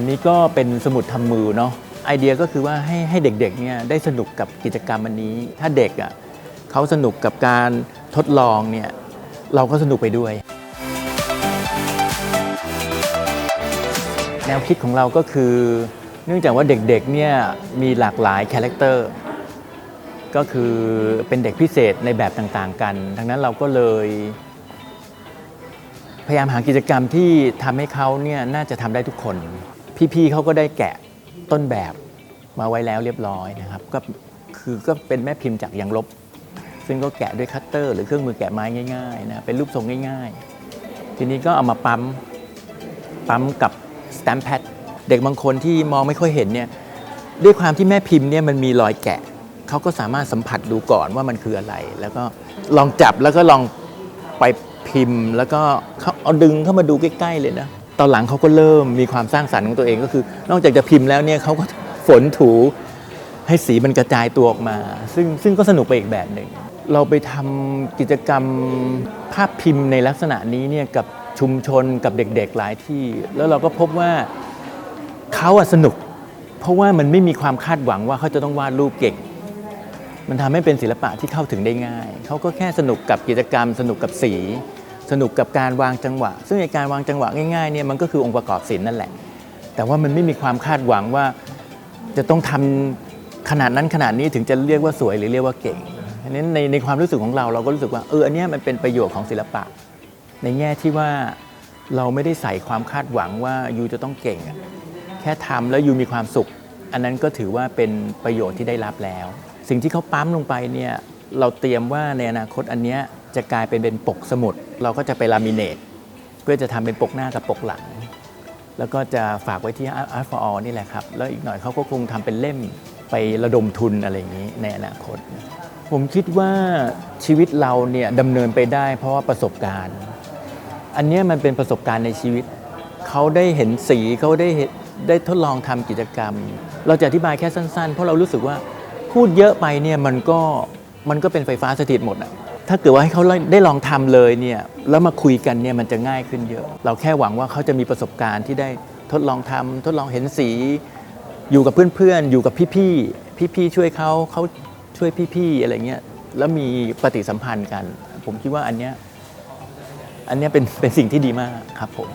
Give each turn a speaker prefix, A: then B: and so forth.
A: านนี้ก็เป็นสมุดทำมือเนาะไอเดียก็คือว่าให้ให้เด็กๆเนี่ยได้สนุกกับกิจกรรมอันนี้ ถ้าเด็กอะเขาสนุกกับการทดลองเนี่ยเราก็สนุกไปด้วย แนวคิดของเราก็คือ เนื่องจากว่าเด็กๆเนี่ยมีหลากหลายคาแรคเตอร์ก็คือเป็นเด็กพิเศษในแบบต่างๆ กันดังนั้นเราก็เลย พยายามหากิจกรรมที่ทำให้เขาเนี่ยน่าจะทำได้ทุกคน พี่ๆเขาก็ได้แกะต้นแบบมาไว้แล้วเรียบร้อยนะครับก็คือก็เป็นแม่พิมพ์จากยางลบ ซึ่งก็แกะด้วยคัตเตอร์ หรือเครื่องมือแกะไม้ง่ายๆนะเป็นรูปทรงง่าย ๆ ทีนี้ก็เอามาปั๊มปั๊มกับสแตมป์แพดเด็กบางคนที่มองไม่ค่อยเห็นเนี่ยด้วยความที่แม่พิมพ์เนี่ยมันมีรอยแกะเขาก็สามารถสัมผัสดูก่อนว่ามันคืออะไร แล้วก็ลองจับแล้วก็ลองไปพิมพ์ แล้วก็เขาเอาดึงเข้ามาดูใกล้ๆเลยนะ ตอนหลังเขาก็เริ่มมีความสร้างสรรค์ของตัวเองก็คือ นอกจากจะพิมพ์แล้วเนี่ยเขาก็ฝนถูให้สีมันกระจายตัวออกมา ซึ่งซึ่งก็สนุกไปอีกแบบหนึ่งเราไปทำกิจกรรมภาพพิมพ์ในลักษณะนี้เนี่ยกับชุมชนกับเด็กๆหลายที่ แล้วเราก็พบว่าเขาอะสนุก เพราะว่ามันไม่มีความคาดหวังว่าเขาจะต้องวาดรูปเก่ง มันทำให้เป็นศิลปะที่เข้าถึงได้ง่าย เขาก็แค่สนุกกับกิจกรรม สนุกกับสี สนุกกับการวางจังหวะ ซึ่งในการวางจังหวะง่ายๆเนี่ยมันก็คือองค์ประกอบศิลป์นั่นแหละ แต่ว่ามันไม่มีความคาดหวังว่าจะต้องทำขนาดนั้นขนาดนี้ถึงจะเรียกว่าสวยหรือเรียกว่าเก่งอันนี้ในในความรู้สึกของเราเราก็รู้สึกว่าเอออันนี้มันเป็นประโยชน์ของศิลปะ ในแง่ที่ว่าเราไม่ได้ใส่ความคาดหวังว่ายูจะต้องเก่ง แค่ทำแล้วยูมีความสุข อันนั้นก็ถือว่าเป็นประโยชน์ที่ได้รับแล้ว สิ่งที่เขาปั๊มลงไปเนี่ยเราเตรียมว่าในอนาคตอันเนี้ย จะกลายเป็นเป็นปกสมุด เราก็จะไปลามิเนตเพื่อจะทำเป็นปกหน้ากับปกหลัง แล้วก็จะฝากไว้ที่ Art for All นี่แหละครับ แล้วอีกหน่อยเขาก็คงทำเป็นเล่มไประดมทุนอะไรอย่างนี้ในอนาคต ผมคิดว่าชีวิตเราเนี่ยดำเนินไปได้เพราะว่าประสบการณ์ อันนี้มันเป็นประสบการณ์ในชีวิต เขาได้เห็นสีเขาได้ได้ทดลองทำกิจกรรม เราจะอธิบายแค่สั้นๆ เพราะเรารู้สึกว่าพูดเยอะไปเนี่ยมันก็มันก็เป็นไฟฟ้าสถิตหมดอะ ถ้าเกิดว่าให้เขาได้ลองทำเลยเนี่ยแล้วมาคุยกันเนี่ยมันจะง่ายขึ้นเยอะ เราแค่หวังว่าเขาจะมีประสบการณ์ที่ได้ทดลองทำทดลองเห็นสี อยู่กับเพื่อนๆ อยู่กับพี่ๆ พี่ๆ ช่วยเขาเขาช่วยพี่ๆ อะไรเงี้ยแล้วมีปฏิสัมพันธ์กัน ผมคิดว่าอันเนี้ยอันเนี้ยเป็นเป็นสิ่งที่ดีมากครับผม